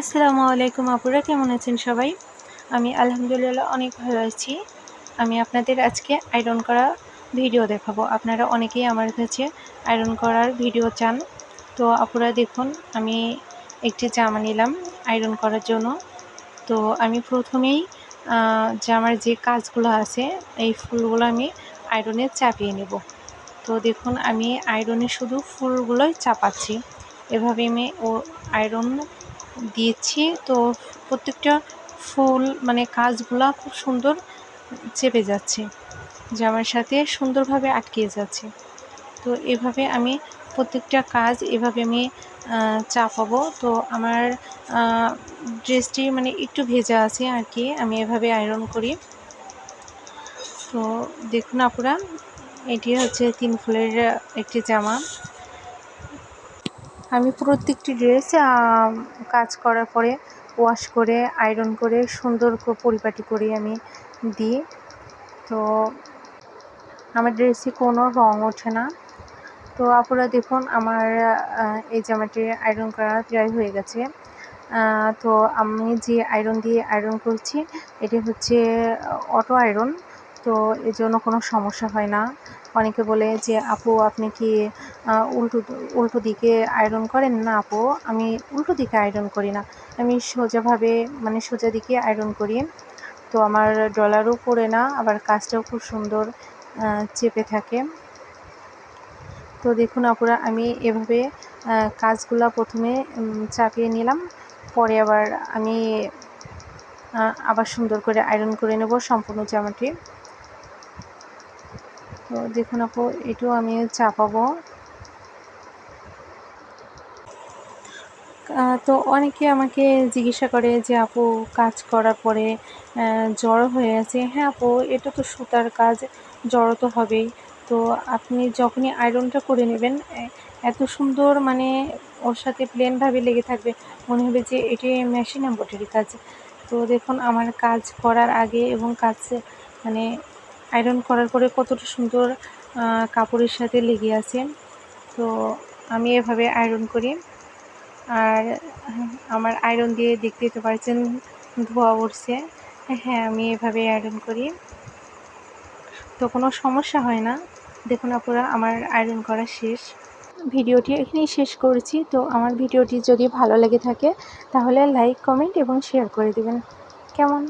আসসালামু আলাইকুম আপুরা, কেমন আছেন সবাই? আমি আলহামদুলিল্লাহ অনেক ভালো আছি। আমি আপনাদের আজকে আয়রন করা ভিডিও দেখাবো। আপনারা অনেকেই আমার কাছে আয়রন করার ভিডিও চান। তো আপুরা দেখুন, আমি একটি জামা নিলাম আয়রন করার জন্য। তো আমি প্রথমেই জামার যে কাজগুলো আছে, এই ফুলগুলো আমি আয়রনে চাপিয়ে নেব। তো দেখুন, আমি আয়রনে শুধু ফুলগুলোই চাপাচ্ছি। এভাবে আমি ও আয়রন দিয়েছি। তো প্রত্যেকটা ফুল মানে কাজগুলা খুব সুন্দর চেপে যাচ্ছে। জামার সাথে সুন্দরভাবে আটকিয়ে যাচ্ছে। তো এভাবে আমি প্রত্যেকটা কাজ এভাবে আমি চাপাবো। তো আমার ড্রেসটি মানে একটু ভেজা আছে আর কি আমি এভাবে আয়রন করি। তো দেখুন আপুরা, এটি হচ্ছে তিন ফুলের একটি জামা। আমি প্রত্যেকটি ড্রেস কাজ করার পরে ওয়াশ করে আয়রন করে, সুন্দর করে পরিপাটি করে আমি দিই তো আমার ড্রেসে কোনো রঙ ওঠে না। তো আপনারা দেখুন, আমার এই জামাটি আয়রন করা প্রায় হয়ে গেছে। তো আমি যে আয়রন দিয়ে আয়রন করছি, এটি হচ্ছে অটো আয়রন তো এর জন্য কোনো সমস্যা হয় না। অনেকে বলে যে, আপু, আপনি কি উল্টো উল্টো দিকে আয়রন করেন, না আপু, আমি উল্টো দিকে আয়রন করি না। আমি সোজাভাবে মানে সোজা দিকে আয়রন করি। তো আমার ডলারও পড়ে না, আবার কাজটাও খুব সুন্দর চেপে থাকে। তো দেখুন আপুরা, আমি এভাবে কাজগুলা প্রথমে চাপিয়ে নিলাম। পরে আবার আমি আবার সুন্দর করে আয়রন করে নেব সম্পূর্ণ জামাটি। তো দেখুন আপু, এটাও আমি চাপাবো। তো অনেকে আমাকে জিজ্ঞাসা করে যে, আপু, কাজ করার পরে জড়ো হয়ে আছে হ্যাঁ আপু, এটা তো সুতার কাজ জড়ো তো হবেই। তো আপনি যখনই আয়রনটা করে নেবেন এত সুন্দর মানে ওর সাথে প্লেনভাবে লেগে থাকবে, মনে হবে যে এটি মেশিন এম্ব্রয়ডারি কাজ। তো দেখুন, আমার কাজ করার আগে এবং কাজ মানে আয়রন করার পরে কতটা সুন্দর কাপড়ের সাথে লেগে আছে। তো আমি এভাবে আয়রন করি। আর আমার আয়রন দিয়ে দেখতে তো পারছেন, ধোয়া উঠছে। হ্যাঁ আমি এভাবে আয়রন করি। তো কোনো সমস্যা হয় না। দেখুন আপনারা আমার আয়রন করা শেষ। ভিডিওটি এখানেই শেষ করছি। তো আমার ভিডিওটি যদি ভালো লেগে থাকে, তাহলে লাইক কমেন্ট এবং শেয়ার করে দেবেন। কেমন?